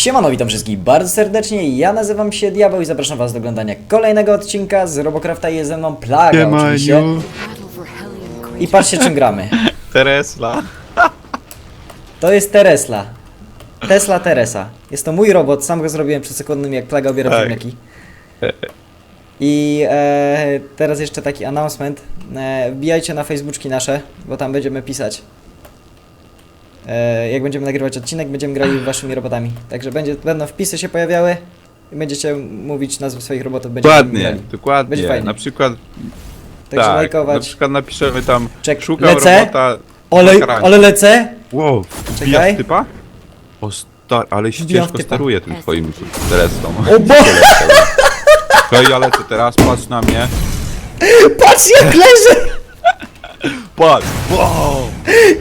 Siemano, witam wszystkich bardzo serdecznie, ja nazywam się Diabeł i zapraszam was do oglądania kolejnego odcinka z Robocrafta i jest ze mną Plaga oczywiście. I patrzcie czym gramy. Teresla. To jest Teresla. Tesla Teresa. Jest to mój robot, sam go zrobiłem przed sekundnym jak Plaga obiera Tak. ziemniaki. I e, teraz jeszcze taki announcement. E, wbijajcie na facebooczki nasze, bo tam będziemy pisać. E, jak będziemy nagrywać odcinek, będziemy grali waszymi robotami. Także będzie, będą wpisy się pojawiały i będziecie mówić nazwy swoich robotów. Będziemy Dokładnie, grali. dokładnie. Będzie fajnie. Na przykład, Także tak, na lajkować. przykład napiszemy tam, Czek, szukał lecę. robota Ale, makarani. ale lecę! Wow, Czekaj. wbijasz typa? O star, ale się Wbijam ciężko typa. steruje tym twoim Teresą. O bo... Hej, ja lecę teraz, patrz na mnie. Patrz jak leżę! Patrz! Wow!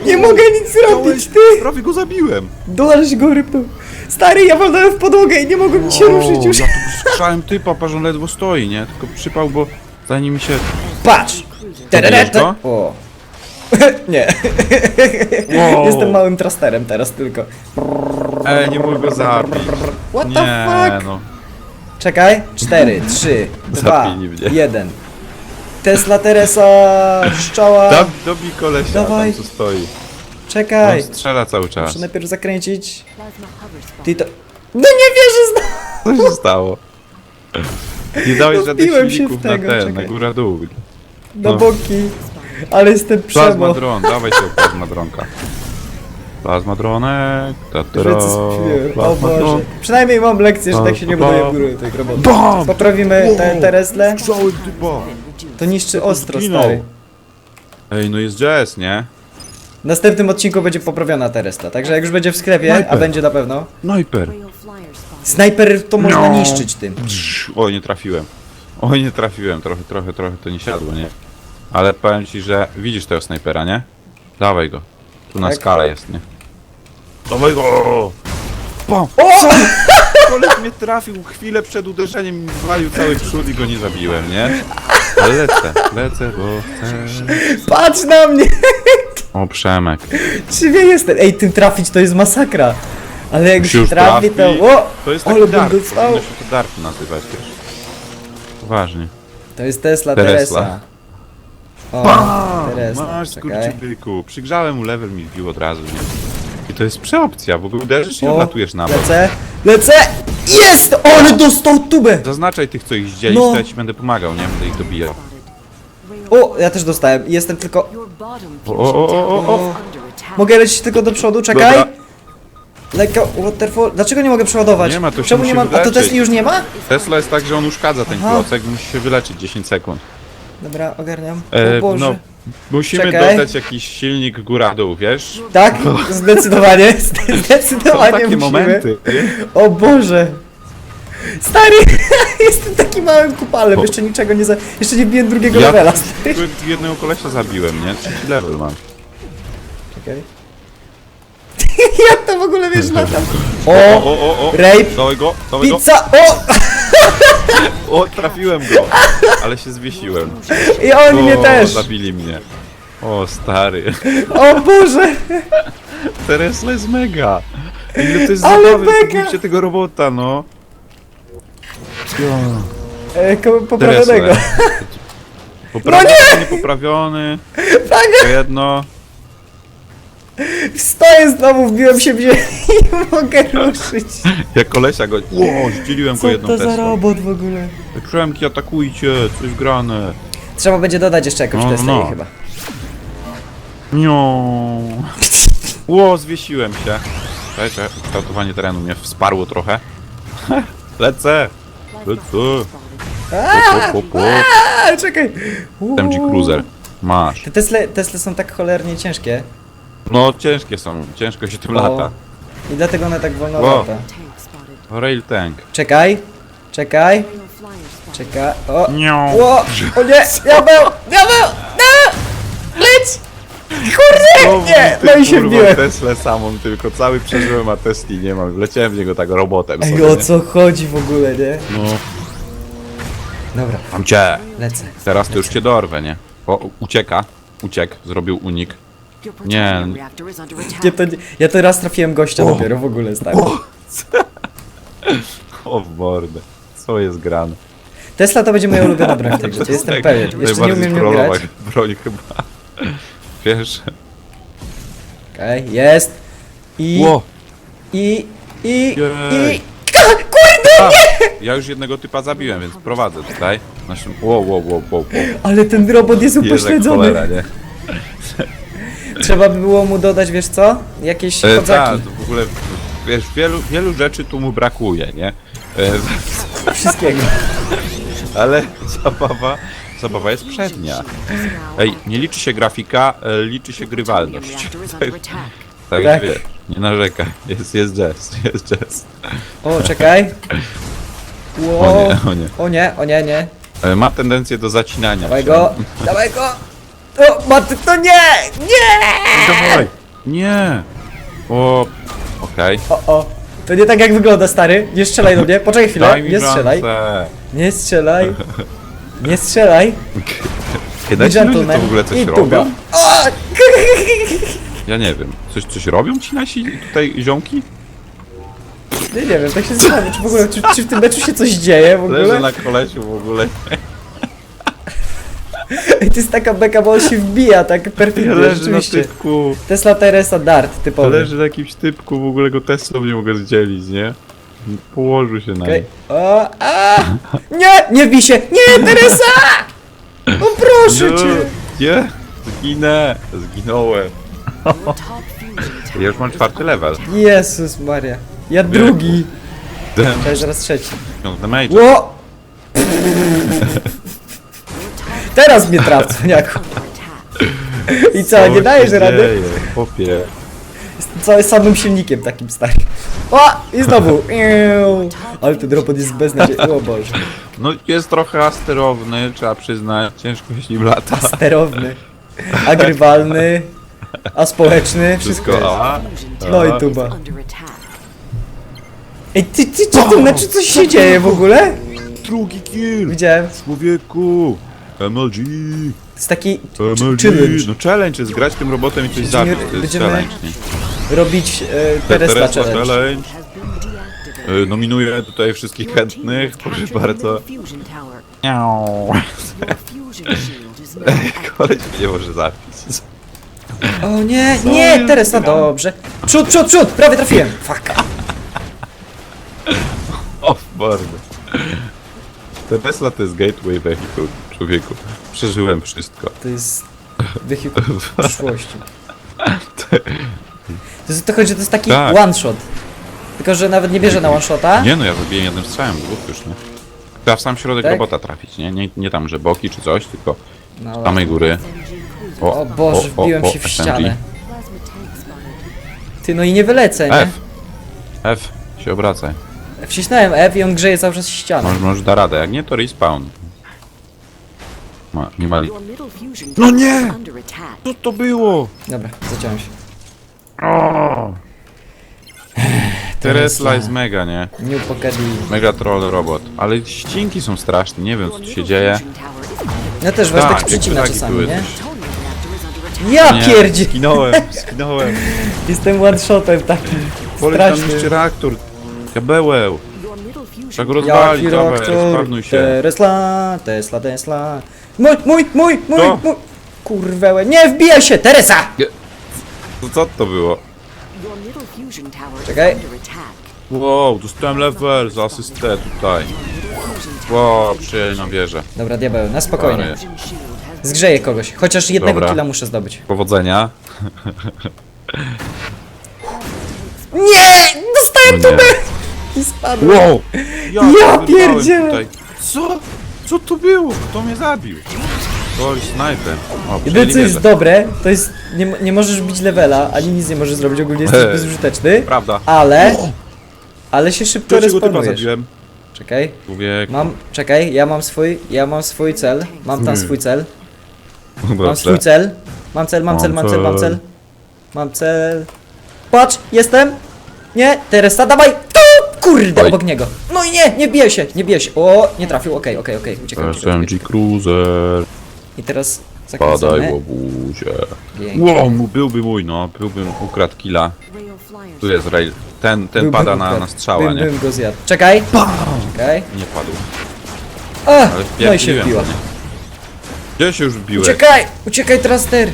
Nie mogę nic zrobić, ty! Prawie go zabiłem. Dolarz go rypnął. Stary, ja walnąłem w podłogę i nie mogłem się ruszyć już. Ja tu słyszałem typa, on ledwo stoi, nie? Tylko przypał, bo zanim mi się... Patrz! Zabijesz go? O. nie. Wow. Jestem małym trasterem teraz tylko. Ej, nie mogę go zabić. What Nie, the fuck? no. Czekaj. 4, 3, 2, Zabili mnie. 1. Tesla Teresa, szczała. Dab, dobij kolesia Dawaj. tam, co stoi. Czekaj. On strzela cały czas. Muszę najpierw zakręcić. Ty to... No nie wierzę znowu! Co się stało? Nie dałeś żadnych wbiłem się silników w na tego, ten, czekaj. na górę dół. Do No. boki. Ale jestem Plazma przemo. dron, dawaj się plazma dronka. Plazma dronek, Że co spiłem. O plazma Boże. dron. Przynajmniej mam lekcję, że tak się nie buduję w górę tych robotów. Bam! Poprawimy te, Tereslę. Strzały typa! To niszczy ostro, zginął. stary. Ej, no jest jazz, nie? W następnym odcinku będzie poprawiona Teresla, także jak już będzie w sklepie, a będzie na pewno. Sniper! Snajper to można No. niszczyć tym. Oj, nie trafiłem. Oj, nie trafiłem, trochę, trochę, trochę to nie siadło, nie? Ale powiem ci, że widzisz tego snajpera, nie? Dawaj go. Tu na Tak. skalę jest, nie? Dawaj go! Pam! O! Koleś mnie trafił chwilę przed uderzeniem i walił cały przód i go nie zabiłem, nie? Ale lecę, lecę, bo chcę. Patrz na mnie! O, Przemek. Czy wie jestem? Ej, tym trafić to jest masakra. Ale jak Się trafi, to... O! To jest Ale taki bym dart, dostał. powinno się to dart nazywać, wiesz? Poważnie. To jest Tesla Teresla. Teresa. O, Teresa, Masz czekaj. skurczybyku. Przygrzałem mu level mi wbił od razu, nie? I to jest przeopcja, w ogóle uderzysz i O, odlatujesz na bok. Lecę, lecę! Jest! O, ale dostał tubę! Zaznaczaj tych, co ich zdzielić, No. to ja ci będę pomagał, nie? Będę ich dobijał. O, ja też dostałem. Jestem tylko... O, o, o, o, o. Mogę lecieć tylko do przodu, czekaj. Dobra. Lekko, waterfall. Dlaczego nie mogę przeładować? Nie ma, to się Czemu nie mam? A to wyleczyć. Tesla już nie ma? Tesla jest tak, że on uszkadza ten Aha. klocek, musi się wyleczyć 10 sekund. Dobra, ogarniam. E, o Boże. no, musimy Czekaj. dodać jakiś silnik góra-dół, wiesz? Tak, zdecydowanie. Są Zdecydowanie takie musimy. momenty. O Boże. Stary, jestem takim małym kupalem, O. jeszcze niczego nie za... Jeszcze nie wbiłem drugiego Ja levela, stary. jednego kolesia zabiłem, nie? Trzeci level mam. Czekaj. Jak to w ogóle wiesz latam? O, O! o, o, o! Rape! Dawaj go, dawaj go! Pizza! O! O, trafiłem go! Ale się zwiesiłem. I oni mnie o, też! zabili mnie. O, stary. O Boże! Teresla jest mega. Ile to jest Ale zabawy, mega. tego robota, no. E, ko- poprawionego. Poprawiony, No nie! niepoprawiony. Plaga! To jedno. Stoję znowu, wbiłem się w ziemię i nie mogę ruszyć. Jak kolesia go... Ło, zdzieliłem go Co jedną to za Teslą. robot w ogóle? Przemki, atakujcie, coś grane. Trzeba będzie dodać jeszcze jakąś No, testę no. chyba. Nią. Ło, zwiesiłem się. Czekaj, czekaj, kształtowanie terenu mnie wsparło trochę. Lecę! Lecę! A, czekaj! MG Cruiser. Masz. Te Tesle, Tesle są tak cholernie ciężkie. No, ciężkie są, ciężko się tym lata. I dlatego one tak wolno Wow. lata. Rail tank. Czekaj, czekaj, czekaj. O, Nią. o, o nie, diabeł, diabeł, no! Leć! Kurde, nie, no i się wbiłem. Teslę samą tylko, cały przeżyłem, a Tesli nie mam. Wleciałem w niego tak robotem Ej, sobie, o nie? co chodzi w ogóle, nie? No, Dobra, mam cię. lecę. Teraz to już cię dorwę, nie? O, ucieka. Uciekł, zrobił unik. Nie. Nie, to, ja to raz trafiłem gościa dopiero w ogóle, stary. O w mordę. Co jest grane? Tesla to będzie moja ulubiona broń w tej grze, to jestem Tak, pewien. Jeszcze nie najbardziej umiem nią grać. broń chyba. Wiesz? Okej, jest. I, Ło! i, i, Jej. i... Kurde! A, ja już jednego typa zabiłem, więc prowadzę tutaj. Naszym... Ło, ło, ło, ło, ło. Ale ten robot jest jak upośledzony. cholera, nie? Trzeba by było mu dodać, wiesz co? Jakieś E, tak, to w ogóle, wiesz, wielu, wielu rzeczy tu mu brakuje, nie? E, Wszystkiego. ale zabawa, zabawa jest przednia. Ej, nie liczy się grafika, e, liczy się grywalność. Tak, Tak. wie, nie narzekaj. Jest, jest jazz, jest jazz. O, czekaj. Ło. O nie, o nie. O nie, o nie, nie. E, ma tendencję do zacinania. Dawaj się. go, dawaj go. O, Maty, to nie! Nie! Dawaj! Nie! O, okej. O, o. To nie tak jak wygląda, stary. Nie strzelaj do mnie. Poczekaj chwilę. Daj mi Nie strzelaj. szansę. Nie strzelaj. Nie strzelaj. Kiedy ci ludzie to w ogóle coś I robią? O! Ja nie wiem. Coś, coś robią ci nasi tutaj ziomki? Nie, nie wiem, tak się zastanawiam, czy w ogóle, czy, czy w tym meczu się coś dzieje w Leży ogóle? na kolesiu w ogóle. Ej, to jest taka beka, bo on się wbija tak perfidnie, Leży na rzeczywiście. typku. Tesla Teresa Dart, typowy. Leży na jakimś typku, w ogóle go Teslą nie mogę zdzielić, nie? Położył się na Okej. nim. O, a! Nie! Nie wbij się! Nie, Teresa! O proszę cię! Nie! Zginę! Zginąłem. Ja już mam czwarty level. Jezus Maria. Ja drugi. To jest zaraz trzeci. piąty major. Ło! Teraz mnie traf, cwaniaku. I co, nie dajesz rady? Popie. Jestem cały samym silnikiem takim starym. O! I znowu. Iu. Ale ten robot jest beznadziejny. O Boże. No jest trochę asterowny, trzeba przyznać. Ciężko się nim lata. Sterowny. Agrywalny. A społeczny. Wszystko jest. Wszystko, a? No i tuba. Ej, ty, ty, czy w tym meczu coś się dzieje w ogóle? Drugi kill! Widziałem. Człowieku! MLG! To jest taki MLG! challenge. No challenge jest grać tym robotem i coś zabić. To jest będziemy- challenge, nie? robić e, Teresa Teresa challenge. challenge. E, Nominuję tutaj wszystkich chętnych, proszę bardzo. Koleś mnie nie może zabić. O nie, nie, Teresa, grane? dobrze. Przód, przód, przód, prawie trafiłem. Fuck. O, bardzo. Tesla to jest gateway vehicle, człowieku. Przeżyłem wszystko. To jest wehikuł przyszłości. To, jest, to chodzi, że to jest taki Tak. one shot. Tylko, że nawet nie bierze na one shota. Nie no, ja zabiję jednym strzałem, dwóch już, nie? Trzeba w sam środek Tak? robota trafić, nie? nie? Nie tam, że boki czy coś, tylko No, z ale- samej góry. o Boże, wbiłem się w SMG. ścianę. Ty, no i nie wylecę, nie? F. F. Się obracaj. Wcisnąłem F i on grzeje cały czas ścianę. Może, może da radę, jak nie to respawn. Ma, nie ma li... No nie! Co to było? Dobra, zaciąłem się. Tesla jest mega, nie? New Pocadi. Mega troll robot. Ale ścinki są straszne, nie wiem co tu się dzieje. Ja też właśnie tak jakby przecina lagi czasami, były nie? też. Ja Nie, pierdzie! Skinąłem, skinąłem. Jestem one shotem takim Poleć tam strasznym. jeszcze reaktor. Diabeł. Trzeba go Jaki dawaj, sprawnuj się. Tesla, Tesla, Tesla. Mój, mój, mój, mój, Co? mój. Kurwełe, nie wbijaj się, Teresa! To co to było? Czekaj. Wow, dostałem level za asystę tutaj. Wow, przyjęli na wieżę. Dobra, diabeł, na spokojnie. Zgrzeję kogoś. Chociaż jednego Dobra. killa muszę zdobyć. Powodzenia. Nie! Dostałem O tubę! I spadłem. Wow! Ja wyrwałem pierdzielę. tutaj. Co? Co to było? Kto mnie zabił? Oj, snajper. O, Jedyne co jest dobre, to jest nie, nie możesz bić levela, ani nic nie możesz zrobić, ogólnie jesteś Eee. bezużyteczny, Prawda. ale... Ale się szybko Trzeciego typa respawnujesz. zabiłem. Czekaj, Człowiek. mam, czekaj, ja mam swój, ja mam swój cel, mam tam swój cel, mam Dobrze. swój cel, mam cel, mam cel, mam cel, mam cel, mam cel, patrz, jestem, nie, Teresa, dawaj, kurde, Oj. obok niego, no i nie, nie bije się, nie bije się, o, nie trafił, okej, okej, okej, uciekam. SMG Cruiser. i teraz Padaj zakręcamy, łobuzie. Pięknie. Wow, mu- byłby mój, no. Byłbym ukradł killa. Tu jest rail. ten, ten Bym- pada bym na, na strzała, bym, nie? Bym go zjadł. Czekaj. Czekaj. Nie padł. A, Ale no i się wbiła. nie? Gdzie się już wbiłeś? Uciekaj! Uciekaj, traster!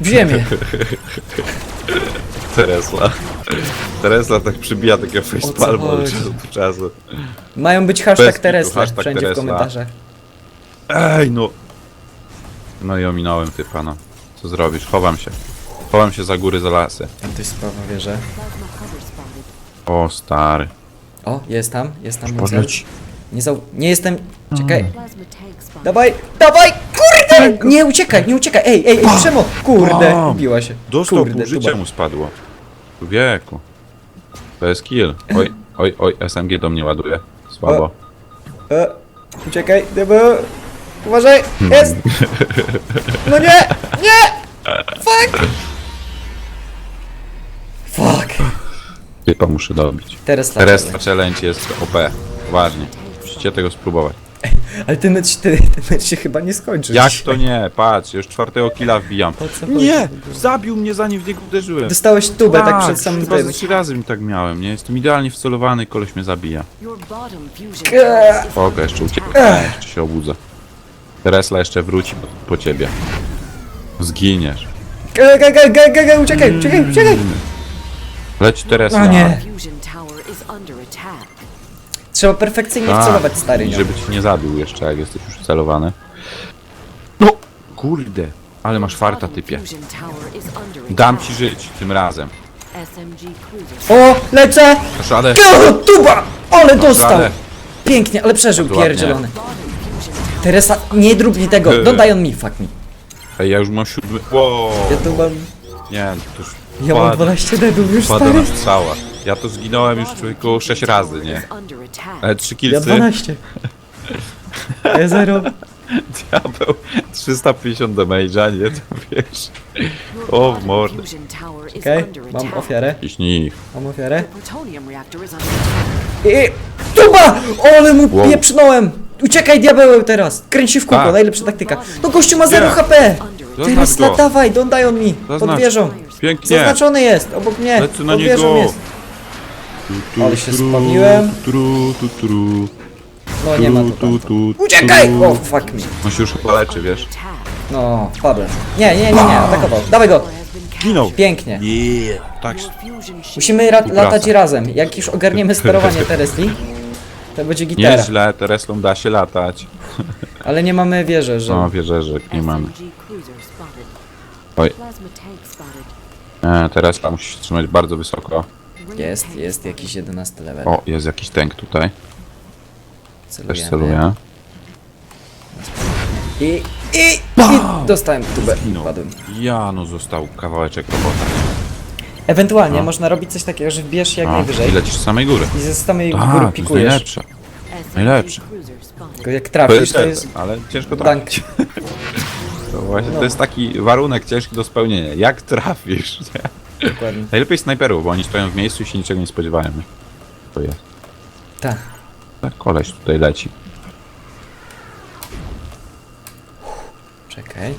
W ziemię. Teresla. Teresla tak przybija takie facepalm od chodzi? czasu do czasu. Mają być hashtag kitu, Teresla hashtag wszędzie w Teresla. komentarzach. Ej, no. No i ominąłem typa, no. Co zrobisz? Chowam się. Chowam się za góry, za lasy. To jest sprawa, wierzę. O, stary. O, jest tam, jest tam mój cel. Nie, zau... nie jestem... Czekaj. Plasma tank. Dawaj, dawaj! Kurde! Nie uciekaj, nie uciekaj! Ej, ej, ej, Przemo! Kurde, Bam! ubiła się. Dostał Kurde, pół życia mu spadło. Wieku. To jest kill. Oj, oj, oj, SMG do mnie ładuje. Słabo. E, uciekaj, dybu! Uważaj! Jest! No nie! Nie! Fuck! Fuck! Typa muszę dobić. Teraz Teraz challenge jest OP. Ważnie. Musicie tego spróbować. Ale ten mecz, ten, ten mecz się chyba nie skończy. Jak dzisiaj. to nie? Patrz, już czwartego killa wbijam. Po co chodzi Nie! Zabił mnie zanim w niego uderzyłem. Dostałeś tubę tak, przed samym chyba tym. ze trzy razy mi tak miałem, nie? Jestem idealnie wcelowany, koleś mnie zabija. Your bottom fusion tower is Oga, jeszcze uciekam, jeszcze się obudzę. Teresla jeszcze wróci po, po ciebie. Zginiesz. Ga, ga, ga, ga, ga, ga, uciekaj, uciekaj, uciekaj! Leć Teresla. O nie. fusion tower is under attack. Trzeba perfekcyjnie Tak, wcelować, stary. Nią. żeby cię nie zabił jeszcze, jak jesteś już celowany. No! Kurde! Ale masz farta, typie. Dam ci żyć tym razem. O, lecę! Go, tuba! Ale dostał! Pięknie, ale przeżył, ładnie. pierdzielony. Teresa, nie drób mi tego, dodaj on mi, fuck me. Ej, ja już mam siódmy... Wow. Ja tu mam, Nie, to już... ja mam pada- 12 deadów już, Pada stary. na strzała. Ja to zginąłem już człowieku 6 razy, nie? Ale 3 Ja kilcy, 12. Ja zero. diabeł, 350 damage'a, nie? To wiesz. O, w mordę. Okej, mam ofiarę, Jakiś mam ofiarę. I... Tuba! O, ale mu Wow. pieprznąłem! Uciekaj, diabeł teraz! Kręć się w kółko, Tak. najlepsza taktyka. No gościu ma 0 Nie. HP! Zaznacz Teraz go. dawaj, don't die on me! Pod Zaznacz. wieżą. Pięknie. Zaznaczony jest, obok mnie. Lecę na Pod wieżą niego. jest. Tu, tu, Ale się tru, spawniłem. Tru, tu, tru, No nie ma tu tu, tam. tu, tu, Uciekaj! O, fuck me. On się już chyba leczy, wiesz. No, wpadłem. Nie, nie, nie, nie, atakował. Dawaj go! Ginął. Pięknie. Yeah. Tak. Musimy ra- latać razem. Jak już ogarniemy sterowanie Teresli, to będzie gitara. Nieźle, Tereslą da się latać. Ale nie mamy wieży, że... No, że nie mamy. Oj. E, Teresla musi się trzymać bardzo wysoko. Jest, jest jakiś 11 level. O, jest jakiś tank tutaj. Też celuję. I, i, i dostałem tubę. No. Padłem. Ja, no został kawałeczek robota. Ewentualnie No. można robić coś takiego, że wbijesz się jak A, najwyżej I lecisz z samej góry. i ze samej Tak, góry to jest pikujesz. najlepsze. Najlepsze. Tylko jak To trafisz, jest, to jest... ale ciężko Dank. To właśnie, No. to jest taki warunek ciężki do spełnienia. Jak trafisz, nie? Dokładnie. Najlepiej snajperów, bo oni stoją w miejscu i się niczego nie spodziewają. To jest. Tak. Tak, koleś tutaj leci. Czekaj.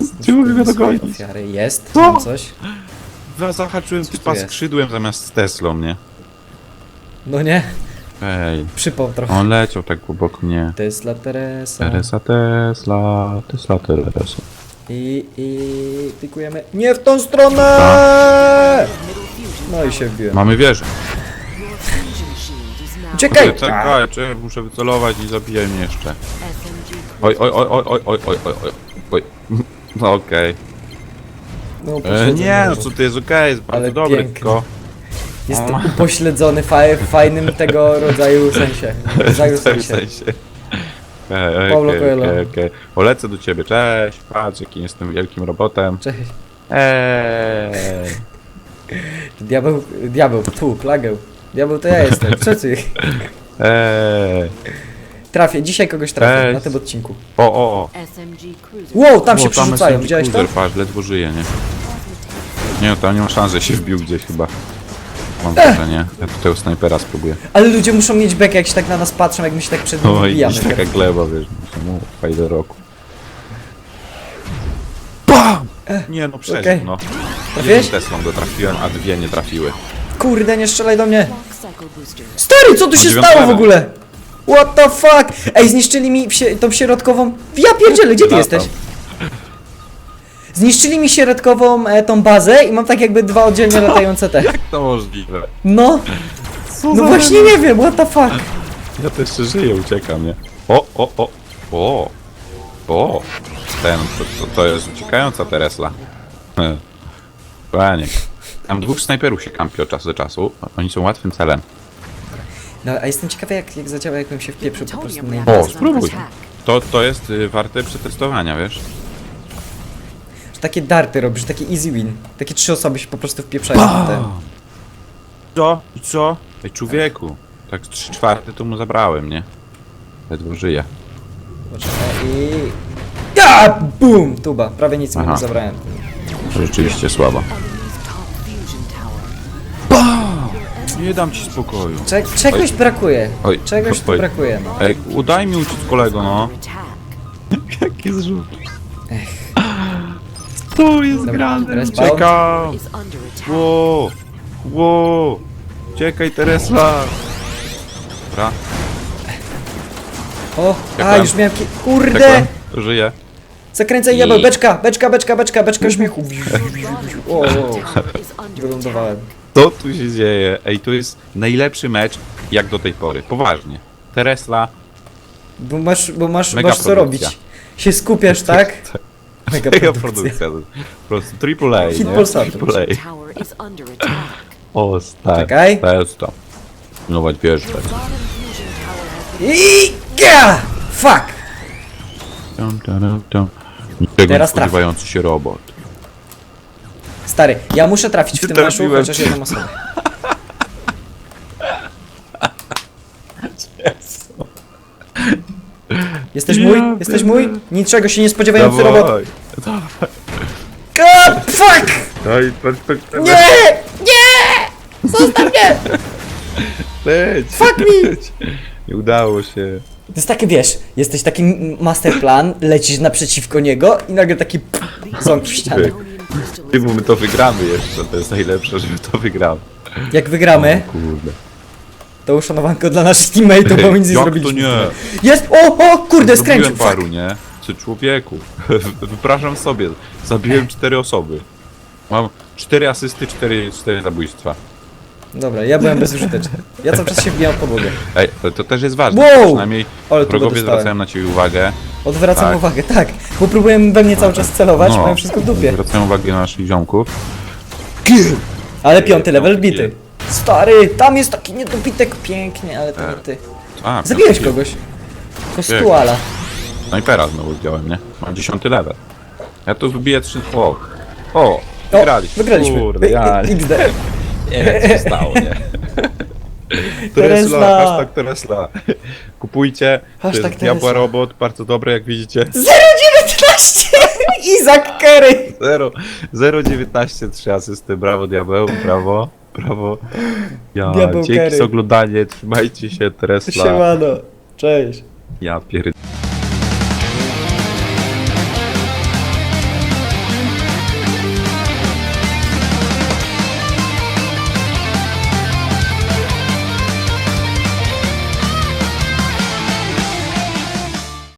Go Swoje dogonić. Ofiary. Jest, Co? mam coś. Zahaczyłem typa jest? skrzydłem zamiast z Teslą, nie? No nie, Ej, przypał trochę. on leciał tak obok mnie. Tesla Teresa. Teresa, Tesla, Tesla, Teresa. I, i pikujemy. Nie w tą stronę! No i się wbiłem. Mamy wieżę. Now Czekaj! Czekaj, czekaj, muszę wycelować i zabijaj mnie jeszcze. Oj, oj, oj, oj, oj, oj, oj, oj, oj, oj. No okej. No, E, nie, no co to jest okej, jest bardzo Ale dobre, piękny. tylko... Jest to upośledzony fa w fajnym tego rodzaju sensie. Rodzaju W tym sensie. sensie. Okej, okej, Paulo okej, Coelho. okej. O, lecę do ciebie, cześć, patrz jaki jestem wielkim robotem. Cześć. Eee. Diabeł, diabeł, tu, plagę. Diabeł to ja jestem, ty? Eee. Trafię, dzisiaj kogoś trafię Cześć. na tym odcinku. O, o, o. SMG cruiser Wow, tam się O, przerzucają, widziałeś to? cruiser, Patrz, ledwo żyje, nie? Nie, no tam nie ma szans, że się wbił gdzieś chyba. Mam wrażenie. Ja tutaj u snajpera spróbuję. Ale ludzie muszą mieć bekę, jak się tak na nas patrzą, jak my się tak przed nimi Oj, wbijamy. No i taka gleba, wiesz, muszę mu fajdę roku. BAM! Nie no, przeżył, okej. no. Trafiłeś? Jedną Teslą go trafiłem, a dwie nie trafiły. Kurde, nie strzelaj do mnie. Stary, co tu się stało w ogóle? What the fuck? Ej, zniszczyli mi tą środkową... Ja pierdzielę, gdzie ty Latam. jesteś? Zniszczyli mi środkową e, tą bazę i mam tak jakby dwa oddzielnie latające te. Jak to możliwe? No, no właśnie nie wiem, what the fuck? Ja też jeszcze żyję, uciekam, nie? O, o, o, o, o, ten, to, to, to jest uciekająca Teresla. He. Panie. Tam dwóch snajperów się kampi od czasu do czasu. Oni są łatwym celem. No, a jestem ciekawy jak, jak zadziała, jakbym się wpieprzył po prostu na O, spróbuj. attack. To, to jest y, warte przetestowania, wiesz? Takie darty robisz, takie easy win. Takie trzy osoby się po prostu wpieprzają w ten. Co? I co? Ej, człowieku. Tak z trzy czwarte to mu zabrałem, nie? Ledwo żyje. Poczekaj i... Ja! Bum! Tuba, prawie nic mi Aha. nie zabrałem. Rzeczywiście słabo. Nie dam ci spokoju. Cze czegoś brakuje. Oj, Czegoś tu oj. brakuje, no. Ej, udaj mi uciec kolego, no. Jaki zrzut. To jest grane. respawn. Czekam. Is under attack. Ło. Ło. Czekaj, Teresla. Dobra, O, a już miałem... ki- Kurde! czekam. Żyję. Zakręcaj I- jabł, beczka, beczka, beczka, beczka, beczka śmiechu. O, o, Tower is under wylądowałem. Co tu się dzieje? Ej, to jest najlepszy mecz jak do tej pory. Poważnie. Teresla. Bo masz, bo masz, Mega masz co produkcja. robić. Się skupiasz, tak? Mega Mega produkcja. produkcja. Po prostu triple A, Hit nie? Polsatu. Triple A. Tower is under attack. O, stary. Czekaj. To jest to. Pilnować wieżę. I... Ja! Fuck! Dum, dum, dum. Niczego nie Teraz traf. spodziewający się robot. Stary, ja muszę trafić w Ty tym meszu trafiłem. chociaż jedną osobę. Jesteś mój? Jesteś mój? Niczego się nie spodziewający robot. God, fuck! Daj perspektywę. Nie! Nie! Zostaw mnie! Leć. Fuck me! Leć. Nie udało się. To jest takie, wiesz, jesteś taki masterplan, lecisz naprzeciwko niego i nagle taki pff, ząg w ścianę. Ty, bo my to wygramy jeszcze. To jest najlepsze, że my to wygramy. Jak wygramy, Kurde. to uszanowanko dla naszych teammateów, bo my nic nie Jak to zrobiliśmy. nie? Jest! O, o, kurde, skręcił! Zrobiłem paru, Fuck. nie? Człowieku. Wypraszam sobie. Zabiłem cztery osoby. Mam cztery asysty, cztery, cztery zabójstwa. Dobra, ja byłem bezużyteczny. Ja cały czas się wbijam w podłogę. Ej, to, to też jest ważne. Wow! Przynajmniej Ale tu wrogowie dostałem. zwracają na ciebie uwagę. Odwracam Tak. uwagę, tak. Bo próbuję we mnie cały czas celować, mają wszystko w dupie. Zwracają uwagę na naszych ziomków. Ale piąty level bity. Stary, tam jest taki niedobitek pięknie, ale to nie ty. A, Zabiłeś kogoś. Kostuala. Snajpera znowu zdjąłem, nie? Mam dziesiąty level. Ja tu wybiję trzy... O! O! O, Wygraliśmy. wygraliśmy. Kurde, ja i- XD. nie wiem, co się stało, nie? Teresla. Tesla, hashtag Tesla. Kupujcie. Hashtag to jest Diabła robot, bardzo dobre jak widzicie. 019! Izak Kerry! 0, 019, 3 asysty, brawo diabeł, brawo, brawo. Ja, Diabeł dzięki Kerry. za oglądanie, trzymajcie się, Tesla. Siemano. Cześć. Ja pierd...